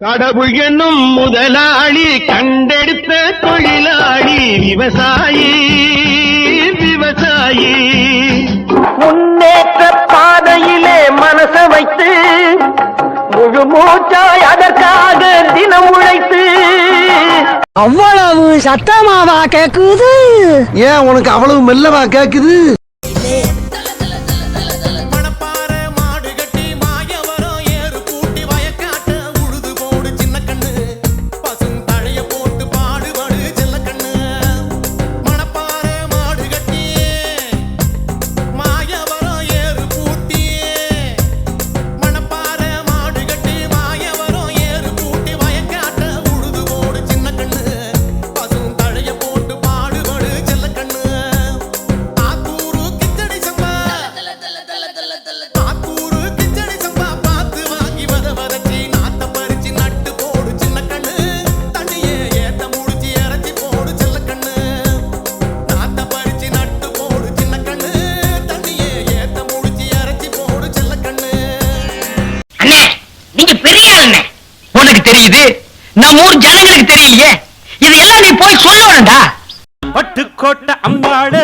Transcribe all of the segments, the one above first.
கடவுள் என்னும் முதலாளி கண்டெடுத்த தொழிலாளி விவசாயி விவசாயி. முன்னேற்ற பாதையிலே மனச வைத்து முழு மூச்சாய் அதற்காக தினம் உழைத்து. அவ்வளவு சத்தமாவா கேக்குது? ஏன் உனக்கு அவ்வளவு மெல்லவா கேக்குது? ஆளுண்ணே உனக்கு தெரியுது? நம்ம ஊர் ஜனங்களுக்கு தெரியலையே? இதையெல்லாம் நீ போய் சொல்லணும்டா பட்டுக்கோட்டை அம்மாடு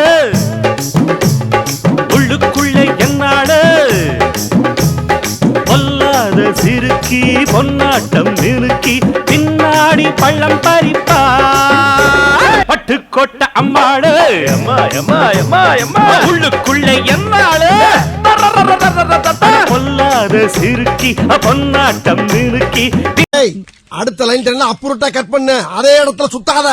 உள்ளுக்குள்ள என்னாடு பொல்லாத சிறுக்கி பொன்னாட்டம் நிறுக்கி பின்னாடி பள்ளம் பறிப்பா. பட்டுக்கோட்டை அம்மாடு அம்மா அம்மா அம்மா அம்மா உள்ளுக்குள்ள சிறுக்கி பொன்னாட்டம் நிறுக்கி அடுத்த லைன் அப்புறட்டா கட் பண்ணு? அதே இடத்துல சுத்தாத.